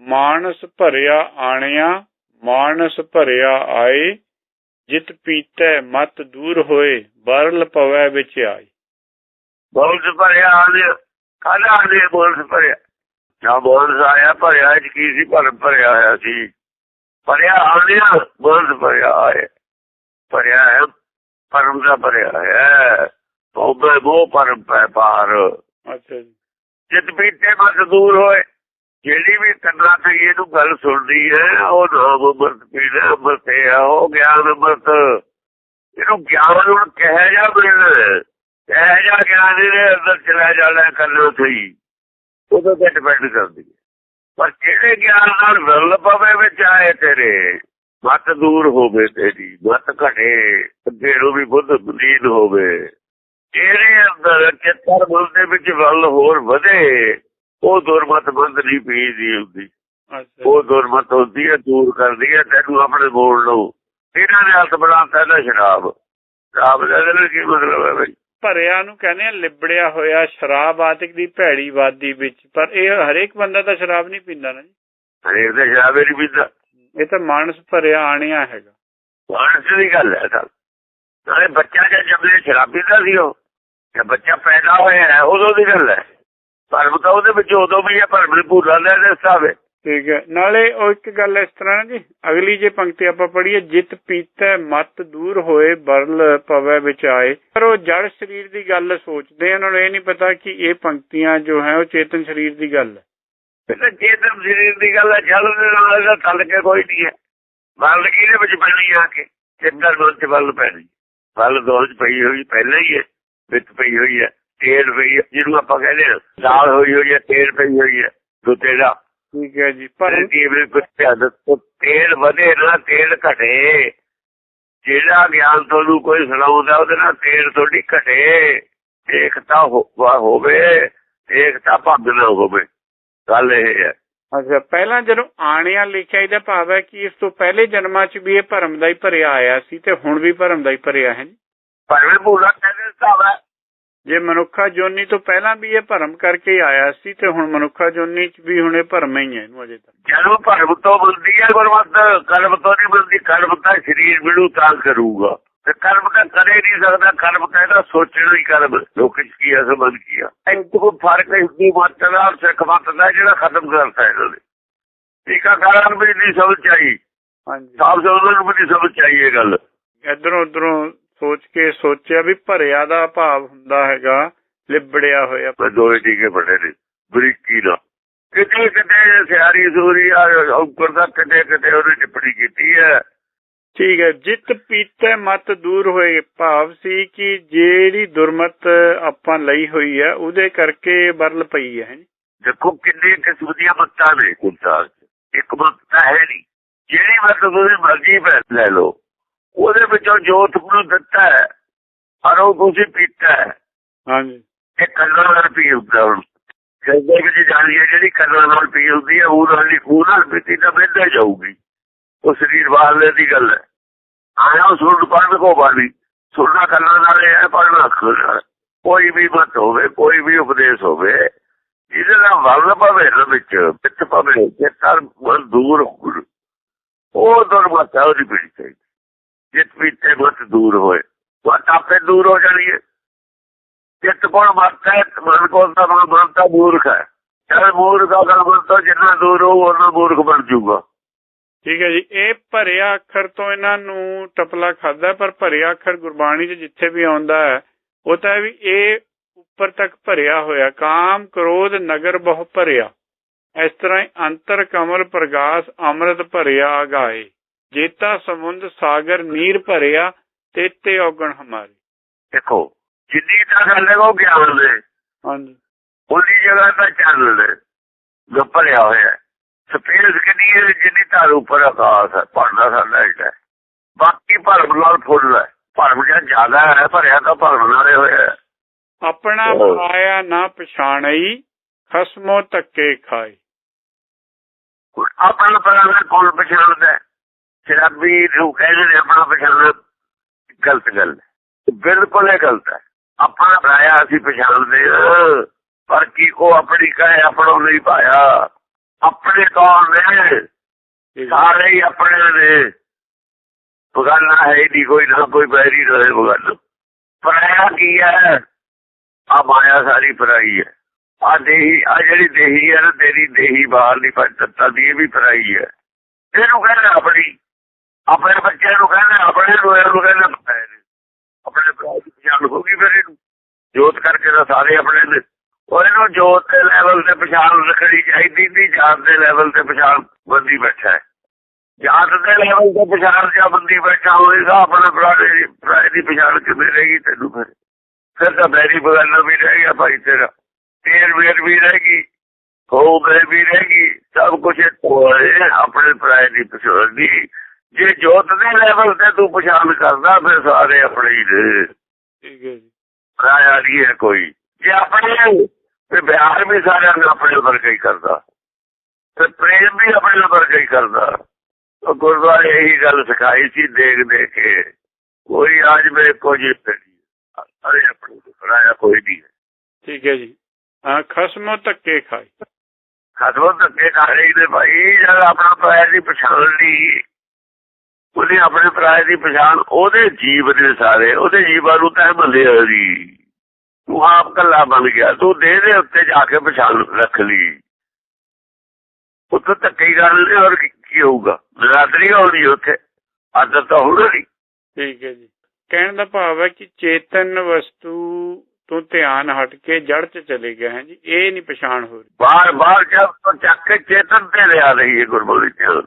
ਮਾਨਸ ਭਰਿਆ ਆਣਿਆ ਮਾਨਸ ਭਰਿਆ ਆਏ ਜਿਤ ਪੀਤੈ ਮਤ ਦੂਰ ਹੋਏ ਬਰਲ ਪਵੈ ਵਿੱਚ ਆਈ ਬੋਲਸ ਭਰਿਆ ਆਲੇ ਕਾਹਦਾ ਆਲੇ ਬੋਲਸ ਭਰਿਆ? ਨਾ ਬੋਲਸ ਆਇਆ ਭਰਿਆ ਚ ਕੀ ਸੀ? ਭਰਮ ਭਰਿਆ ਹੋਇਆ ਸੀ। ਭਰਿਆ ਆਲਿਆ ਬੋਲਸ ਭਰਿਆ ਆਏ। ਭਰਿਆ ਹੈ ਪਰਮ ਦਾ ਭਰਿਆ ਹੈ। ਤੋਬੇ ਉਹ ਪਰਮ ਪੈ ਪਾਰ ਅੱਛਾ ਜੀ। ਜਿਤ ਪੀਤੇ ਮਤ ਦੂਰ ਹੋਏ ਜਿਹੜੀ ਵੀ ਕੰਨਾਂ ਤੇ ਇਹਨੂੰ ਗੱਲ ਸੁਣਦੀ ਹੈ, ਉਹ ਨਾਮ ਅੰਮ੍ਰਿਤ ਪੀਣਾ ਅੰਮ੍ਰਿਤ ਹੈ ਉਹ ਗਿਆਨ ਅੰਮ੍ਰਿਤ। ਇਹਨੂੰ ਗਿਆਨ ਹੁਣ ਕਹਿ ਜਾ ਮਿਲਣਾ, ਕਹਿ ਜਾ ਗਿਆਨ ਇਹਦੇ ਅੰਦਰ ਚਲਾ ਜਾਣਾ ਕੰਨਾਂ ਤੇ ਹੀ। ਉਹਦੇ ਤੇ ਡਿਪੈਂਡ ਕਰਦੀ ਹੈ। ਪਰ ਕਿਹੜੇ ਗਿਆਨ ਨਾਲ ਵਿਰਲ ਪਵੇ ਵਿੱਚ ਆਏ ਤੇਰੇ, ਮਤ ਦੂਰ ਹੋਵੇ ਤੇਰੀ, ਮਤ ਘਟੇ ਅੱਗੇ ਵੀ ਬੁੱਧ ਬਲੀਨ ਹੋਵੇ ਇਹਦੇ ਅੰਦਰ ਚਿੱਤਰ ਬੁੱਧ ਦੇ ਵਿੱਚ ਵੱਲ ਹੋਰ ਵਧੇ ਉਹ ਦੁਰਮਤ ਬੰਦ ਨਹੀਂ ਪੀਦੀ ਹੁੰਦੀ। ਉਹ ਦੁਰਮਤ ਹੁੰਦੀ ਹੈ ਦੂਰ ਕਰਦੀ ਹੈ ਤੈਨੂੰ ਆਪਣੇ ਮੋੜ ਲਓ ਇਹਨਾਂ ਨੇ ਹੱਥ ਬਣਾਤਾ ਇਹਦਾ ਸ਼ਰਾਬ। ਸ਼ਰਾਬ ਦਾ ਇਹਦਾ ਕੀ ਮਤਲਬ ਹੈ ਬਈ? ਭਰਿਆ ਨੂੰ ਕਹਿੰਦੇ ਆ ਲਿਬੜਿਆ ਹੋਇਆ ਸ਼ਰਾਬ ਆਦਿਕ ਦੀ ਭੈੜੀ ਵਾਦੀ ਵਿੱਚ। ਪਰ ਇਹ ਹਰੇਕ ਬੰਦਾ ਤਾਂ ਸ਼ਰਾਬ ਨਹੀਂ ਪੀਂਦਾ ਨਾ ਜੀ। ਹਰੇਕ ਦਾ ਸ਼ਰਾਬ ਨਹੀਂ ਪੀਂਦਾ। ਇਹ ਤਾਂ ਮਾਨਸ ਭਰਿਆ ਆਣਿਆ ਹੈਗਾ। ਮਾਨਸ ਦੀ ਗੱਲ ਹੈ ਤਾਂ। ਨਾਲੇ ਬੱਚਾ ਜੇ ਜੰਮੇ ਸ਼ਰਾਬ ਪੀਂਦਾ ਸੀ ਉਹ। ਜੇ ਬੱਚਾ ਪੈਦਾ ਹੋਇਆ ਉਦੋਂ ਦੀ ਗੱਲ ਹੈ। ਭਰਮ ਤਾਂ ਉਹਦੇ ਵਿੱਚ ਉਦੋਂ ਵੀ ਹੈ ਭਰਮ ਨੂੰ ਭੂਲਾ ਲੈ ਦੇ ਸਾਵੇ ਠੀਕ ਹੈ। ਨਾਲੇ ਉਹ ਇੱਕ ਗੱਲ ਇਸ ਤਰ੍ਹਾਂ ਜੀ ਅਗਲੀ ਜੇ ਪੰਕਤੀ ਆਪਾਂ ਪੜ੍ਹੀਏ ਜਿਤ ਪੀਤੈ ਮਤ ਦੂਰ ਹੋਏ ਬਰਲ ਪਵੈ ਵਿੱਚ ਆਏ ਪਰ ਉਹ ਜੜ ਸਰੀਰ ਦੀ ਗੱਲ ਸੋਚਦੇ ਉਹਨਾਂ ਨੂੰ ਇਹ ਨਹੀਂ ਪਤਾ ਕਿ ਇਹ ਪੰਕਤੀਆਂ ਜੋ ਹੈ ਉਹ ਚੇਤਨ ਸਰੀਰ ਦੀ ਗੱਲ ਹੈ। ਚੇਤਨ ਸਰੀਰ ਦੀ ਗੱਲ ਹੈ ਜਲ ਦੇ ਨਾਲ ਇਹਦਾ ਤਲ ਕੇ ਕੋਈ ਨਹੀਂ ਹੈ। ਬਲ ਕਿਹਦੇ ਵਿੱਚ ਪੈਣੀ ਆ ਕੇ? ਚਿੰਤਨ ਮਨ ਚ ਬਲ ਪੈਣੀ ਬਲ ਦੋਜ ਪਈ ਹੋਈ ਪਹਿਲਾਂ ਹੀ ਹੈ ਵਿੱਚ ਪਈ ਹੋਈ ਹੈ। ਤੇਲ ਪਈ ਜਿਹਨੂੰ ਆਪਾਂ ਕਹਿੰਦੇ ਹਾਂ ਦਾਲ ਹੋਈ ਹੋਈ ਹੈ ਤੇਲ ਪਈ ਹੋਈ ਹੈ ਦੁੱਤੇ ਦਾ। ਠੀਕ ਹੈ ਜੀ ਪਰ ਪਰ ਵੀ ਕੁਝ ਤੇਲ ਵਧੇ ਨਾ ਤੇਲ ਘਟੇ। ਜਿਹੜਾ ਗਿਆਨ ਤੁਹਾਨੂੰ ਕੋਈ ਸੁਣਾਉਂਦਾ ਉਹਦੇ ਨਾਲ ਤੇਲ ਤੁਹਾਡੀ ਘਟੇ। ਹੋ- ਹੋਵੇ ਏਕਤਾ ਭੰਗ ਨਾ ਹੋਵੇ। ਗੱਲ ਇਹ ਹੈ। ਅੱਛਾ ਪਹਿਲਾਂ ਜਦੋਂ ਆਣਿਆ ਲਿਖਿਆ ਇਹਦਾ ਭਾਵ ਹੈ ਕਿ ਇਸ ਤੋਂ ਪਹਿਲੇ ਜਨਮਾਂ 'ਚ ਵੀ ਇਹ ਭਰਮ ਦਾ ਹੀ ਭਰਿਆ ਆਇਆ ਸੀ ਤੇ ਹੁਣ ਵੀ ਭਰਮ ਦਾ ਹੀ ਭਰਿਆ ਹੈ ਜੀ। ਭਾਵੇਂ ਭੂਲਾ ਕਹਿੰਦੇ ਹਿਸਾਬ ਹੈ ਜੇ ਮਨੁੱਖਾ ਜੋਨੀ ਤੋਂ ਪਹਿਲਾਂ ਵੀ ਇਹ ਭਰਮ ਕਰਕੇ ਹੀ ਆਇਆ ਸੀ ਤੇ ਹੁਣ ਮਨੁੱਖਾ ਜੋਨੀ 'ਚ ਵੀ ਹੁਣ ਇਹ ਭਰਮ ਹੀ ਹੈ ਇਹਨੂੰ ਅਜੇ ਤੱਕ। ਜਦੋਂ ਭਰਮ ਤੋਂ ਮਿਲਦੀ ਹੈ ਗੁਰਮਤ ਕਰਮ ਤੋਂ ਨਹੀਂ ਮਿਲਦੀ ਕਰਮ ਤਾਂ ਸਰੀਰ ਮਿਲੂ ਤਾਂ ਕਰੂਗਾ। ਤੇ ਕਰਮ ਤਾਂ ਕਰੇ ਨਹੀਂ ਸਕਦਾ ਕਰਮ ਤਾਂ ਇਹਦਾ ਸੋਚਣਾ ਹੀ ਕਰਮ ਲੋਕ ਚ ਕੀ ਹੈ ਸਮਝ ਕੀ ਆ ਇੱਕ ਕੋਈ ਫ਼ਰਕ ਹਿੰਦੂ ਮਤ ਦਾ ਸਿੱਖ ਮਤ ਦਾ ਜਿਹੜਾ ਖਤਮ ਕਰਤਾ ਇਹਨਾਂ ਨੇ। ਟੀਕਾਕਾਰਾਂ ਨੂੰ ਵੀ ਨਹੀਂ ਸਮਝ ਆਈ। ਹਾਂਜੀ। ਸਾਫ਼ ਉਹਨਾਂ ਨੂੰ ਵੀ ਨਹੀਂ ਸਮਝ ਆਈ ਇਹ ਗੱਲ। ਇਧਰੋਂ ਉਧਰੋਂ ਸੋਚ ਕੇ ਸੋਚਿਆ ਵੀ ਭਰਿਆ ਦਾ ਭਾਵ ਹੁੰਦਾ ਹੈਗਾ ਲਿਬੜਿਆ ਹੋਇਆ। ਮੈਂ ਦੋਏ ਟੀਕੇ ਪੜੇ ਨੇ ਬਰੀਕੀ ਨਾਲ। ਕਿਤੇ ਕਿਤੇ ਸਿਆਰੀ ਸੂਰੀ ਆ ਉੱਪਰ ਦਾ ਕਿਤੇ ਕਿਤੇ ਉਹਨੇ ਟਿੱਪਣੀ ਕੀਤੀ ਹੈ। ਠੀਕ ਹੈ ਜਿਤ ਪੀਤੇ ਮਤ ਦੂਰ ਹੋਏ ਭਾਵ ਸੀ ਕਿ ਜਿਹੜੀ ਦੁਰਮਤ ਆਪਾਂ ਲਈ ਹੋਈ ਹੈ ਉਹਦੇ ਕਰਕੇ ਬਰਲ ਪਈ ਹੈ ਦੇਖੋ ਕਿੰਨੇ ਕਿਸਮ ਦੀਆਂ ਮੱਤਾਂ ਨੇ ਕੁੰਤਾ ਇੱਕ ਮੱਤ ਤਾਂ ਹੈ ਨਹੀਂ। ਜਿਹੜੀ ਮੱਤ ਤੁਸੀਂ ਮਰਜ਼ੀ ਲੈ ਲਓ। ਉਹਦੇ ਵਿੱਚੋਂ ਜੋ ਤੁਹਾਨੂੰ ਦਿੱਤਾ ਹੈ ਔਰ ਉਹ ਤੁਸੀਂ ਪੀਤਾ ਹੈ। ਹਾਂਜੀ। ਇਹ ਕੰਨਾਂ ਨਾਲ ਪੀ ਹੁੰਦਾ ਹੁਣ ਕਹਿੰਦੇ ਵਿੱਚ ਹੈ ਜਿਹੜੀ ਕੰਨਾਂ ਨਾਲ ਪੀ ਹੁੰਦੀ ਹੈ ਉਹ ਨਾਲ ਉਹ ਨਾਲ ਪੀਤੀ ਤਾਂ ਬਹਿੰਦਾ ਜਾਊਗੀ। ਉਹ ਸਰੀਰ ਵਾਲੇ ਦੀ ਗੱਲ ਹੈ। ਆਇਆ ਸੁਣ ਪੜਨ ਕੋ ਬਾਣੀ। ਸੁਣਨਾ ਕੰਨਾਂ ਨਾਲ ਹੈ ਪੜਨਾ ਕੋਈ ਵੀ ਮਤ ਹੋਵੇ ਕੋਈ ਵੀ ਉਪਦੇਸ਼ ਹੋਵੇ ਜਿਹਦੇ ਨਾਲ ਵੱਲ ਪਵੇ ਨਾ ਵਿੱਚ ਪਿੱਛ ਪਵੇ ਚੇਤਰ ਮਨ ਦੂਰ ਉਹ ਦੁਰਮਤ ਹੈ ਉਹਦੀ ਪੀੜੀ ਚਾਹੀਦੀ। ਜਿਤ ਪੀਤੇ ਮਤ ਦੂਰ ਹੋਏ। ਮਤ ਆਪੇ ਦੂਰ ਹੋ ਜਾਣੀ ਹੈ। ਚਿੱਤ ਕੋਲ ਮਤ ਹੈ? ਮਨ ਕੋਲ ਤਾਂ ਮਨ ਤਾਂ ਮੂਰਖ ਹੈ। ਚਾਹੇ ਮੂਰਖ ਦਾ ਮਨ ਤੋਂ ਜਿੰਨਾ ਦੂਰ ਹੋ ਉਹਨਾਂ ਮੂਰਖ ਬਣ ਜਾਊਗਾ। ਠੀਕ ਹੈ ਜੀ। ਇਹ ਭਰਿਆ ਅੱਖਰ ਤੋਂ ਇਹਨਾਂ ਨੂੰ ਟਪਲਾ ਖਾਦਾ ਪਰ ਭਰਿਆ ਅੱਖਰ ਗੁਰਬਾਣੀ 'ਚ ਜਿੱਥੇ ਵੀ ਆਉਂਦਾ ਹੈ, ਉਹ ਤਾਂ ਵੀ ਇਹ ਉੱਪਰ ਤੱਕ ਭਰਿਆ ਹੋਇਆ। ਕਾਮ, ਕ੍ਰੋਧ, ਨਗਰ ਬਹੁ ਭਰਿਆ। ਇਸ ਤਰ੍ਹਾਂ ਅੰਤਰ ਕਮਲ, ਪ੍ਰਗਾਸ, ਅੰਮ੍ਰਿਤ ਭਰਿਆ ਗਾਏ ਜੇਤਾ ਸਮੁੰਦ ਸਾਗਰ ਨੀਰ ਭਰਿਆ ਤੇਤੇ ਔਗਣ ਹਮਾਰੇ। ਦੇਖੋ ਜਿੰਨੀ ਤਾਂ ਗੱਲ ਹੈ ਉਹ ਗਿਆਨ ਦੇ। ਹਾਂਜੀ। ਉਹਦੀ ਜਗ੍ਹਾ ਤਾਂ ਚੱਲ ਨੇ ਜੋ ਭਰਿਆ ਹੋਇਆ ਸਪੇਸ ਕਿੰਨੀ ਹੈ ਜਿੰਨੀ ਧਾਰ ਉੱਪਰ ਆਕਾਸ਼ ਹੈ ਭਰਨਾ ਸਾਡਾ ਹੈ। ਬਾਕੀ ਭਰਮ ਨਾਲ ਫੁੱਲ ਹੈ। ਭਰਮ ਜਿਹੜਾ ਜ਼ਿਆਦਾ ਹੈ ਭਰਿਆ ਤਾਂ ਭਰਮ ਨਾਲੇ ਹੋਇਆ ਆਪਣਾ ਆਇਆ ਨਾ ਪਛਾਣਈ ਖਸਮੋ ਖਾਏ। ਹੁਣ ਆਪਣਾ ਪਰਾਣਾ ਕੌਣ ਪਛਾਣਦਾ? ਸ਼ਰਾਬੀ ਨੂੰ ਕਹਿੰਦੇ ਨੇ ਆਪਣਾ ਪਛਾਣਨਾ ਗਲਤ ਗੱਲ ਬਿਲਕੁਲ ਇਹ ਗਲਤ ਹੈ। ਆਪਣਾ ਪਰਾਇਆ ਅਸੀਂ ਪਛਾਣਦੇ ਹਾਂ ਪਰ ਕੀ ਕੋ ਆਪਣੀ ਕਹੇ ਆਪਣੋ ਨਹੀਂ ਪਾਇਆ। ਆਪਣੇ ਕੌਣ ਨੇ? ਸਾਰੇ ਹੀ ਆਪਣੇ ਨੇ। ਬਗਾਨਾ ਹੈ ਨਹੀਂ ਕੋਈ ਨਾ ਕੋਈ ਬੈਰੀ ਰਹੇ ਬਗਾਨਾ। ਪਰਾਇਆ ਕੀ ਹੈ? ਆ ਮਾਇਆ ਸਾਰੀ ਪਰਾਈ ਹੈ। ਆ ਦੇਹੀ ਆ ਜਿਹੜੀ ਦੇਹੀ ਹੈ ਨਾ ਤੇਰੀ ਦੇਹੀ ਬਾਹਰ ਦੀ ਪੰਜ ਤੱਤਾਂ ਦੀ ਇਹ ਵੀ ਪਰਾਈ ਹੈ। ਇਹਨੂੰ ਕਹਿੰਦਾ ਆਪਣੀ। ਆਪਣੇ ਬੱਚਿਆਂ ਨੂੰ ਕਹਿੰਦੇ, ਆਪਣੇ ਨੂੰ, ਇਹਨੂੰ ਆਪਣੇ ਪਛਾਣ ਹੋ ਗਈ ਫਿਰ ਇਹਨੂੰ। ਜੋਤ ਕਰਕੇ ਤਾਂ ਸਾਰੇ ਆਪਣੇ ਨੇ। ਉਹ ਇਹਨੂੰ ਜੋਤ ਦੇ ਲੈਵਲ ਤੇ ਪਛਾਣ ਰੱਖਣੀ ਚਾਹੀਦੀ ਨਹੀਂ ਜਾਤ ਦੇ ਲੈਵਲ ਤੇ ਪਛਾਣ ਬੰਦੀ ਬੈਠਾ ਹੈ। ਜਾਤ ਦੇ ਲੈਵਲ ਤੇ ਪਛਾਣ ਜਾਂ ਬੰਦੀ ਬੈਠਾ ਹੋਏਗਾ, ਆਪਣੇ ਭਰਾ ਦੀ ਦੀ ਪਛਾਣ ਕਿਵੇਂ ਰਹੇਗੀ ਤੈਨੂੰ ਫਿਰ? ਫਿਰ ਤਾਂ ਬੈਰੀ ਬਗਾਨਾ ਵੀ ਰਹਿ ਗਿਆ ਭਾਈ ਤੇਰਾ। ਤੇਰ ਵੇਰ ਵੀ ਰਹੇਗੀ ਹੋ ਗਏ ਵੀ ਰਹੇਗੀ ਸਭ ਕੁਝ ਆਪਣੇ ਭਰਾ ਦੀ ਪਛਾਣ ਦੀ ਜੇ ਜੋਤ ਦੇ ਲੈਵਲ ਤੇ ਤੂੰ ਪਛਾਣ ਕਰਦਾ ਫਿਰ ਸਾਰੇ ਆਪਣੇ ਹੀ ਨੇ। ਠੀਕ ਹੈ ਜੀ। ਰਾਇਆ ਨਹੀਂ ਹੈ ਕੋਈ। ਜੇ ਆਪਣੇ ਤੇ ਬਿਹਾਰ ਵੀ ਸਾਰਿਆਂ ਨੂੰ ਆਪਣੇ ਵਰਗਾ ਹੀ ਕਰਦਾ। ਤੇ ਪ੍ਰੇਮ ਵੀ ਆਪਣੇ ਵਰਗਾ ਹੀ ਕਰਦਾ। ਉਹ ਗੁਰਦੁਆਰੇ ਇਹੀ ਗੱਲ ਸਿਖਾਈ ਸੀ ਦੇਖ ਦੇਖ ਕੇ। ਕੋਈ ਆਜ ਮੇ ਕੋਈ ਅਰੇ ਆਪਣੇ ਰਾਇਆ ਕੋਈ ਨਹੀਂ ਠੀਕ ਹੈ ਜੀ। ਹਾਂ ਖਸਮੋ ਧੱਕੇ ਖਾਈ ਖਤਮ ਧੱਕੇ ਖਾਣੇ ਦੇ ਭਾਈ ਜਦ ਆਪਣਾ ਪ੍ਰਾਇ ਦੀ ਪਛਾਣ ਲਈ ਉਹਨੇ ਆਪਣੇ ਪ੍ਰਾਇ ਦੀ ਪਛਾਣ ਉਹਦੇ ਜੀਵ ਦੇ ਸਾਰੇ ਉਹਦੇ ਜੀਵਾਂ ਨੂੰ ਤਹਿ ਮੰਨਿਆ ਜੀ ਤੂੰ ਆਪ ਕੱਲਾ ਬਣ ਗਿਆ ਤੂੰ ਦੇਹ ਦੇ ਉੱਤੇ ਜਾ ਕੇ ਪਛਾਣ ਰੱਖ ਲਈ। ਉੱਥੇ ਧੱਕੇ ਗੱਲ ਨਹੀਂ ਹੋਰ ਕੀ ਹੋਊਗਾ? ਨਰਾਦਰੀ ਹੋਣੀ ਉੱਥੇ। ਆਦਤ ਤਾਂ ਹੋਣੀ ਨਹੀਂ। ਠੀਕ ਹੈ ਜੀ। ਕਹਿਣ ਦਾ ਭਾਵ ਹੈ ਕਿ ਚੇਤਨ ਵਸਤੂ ਤੋਂ ਧਿਆਨ ਹਟ ਕੇ ਜੜ 'ਚ ਚਲੇ ਗਏ ਹੈ ਜੀ। ਇਹ ਨਹੀਂ ਪਛਾਣ ਹੋ ਰਹੀ। ਬਾਰ ਬਾਰ ਜਦ ਤੋਂ ਚੱਕ ਕੇ ਚੇਤਨ ਤੇ ਲਿਆ ਰਹੀ ਹੈ ਗੁਰਬਾਣੀ ਧਿਆਨ।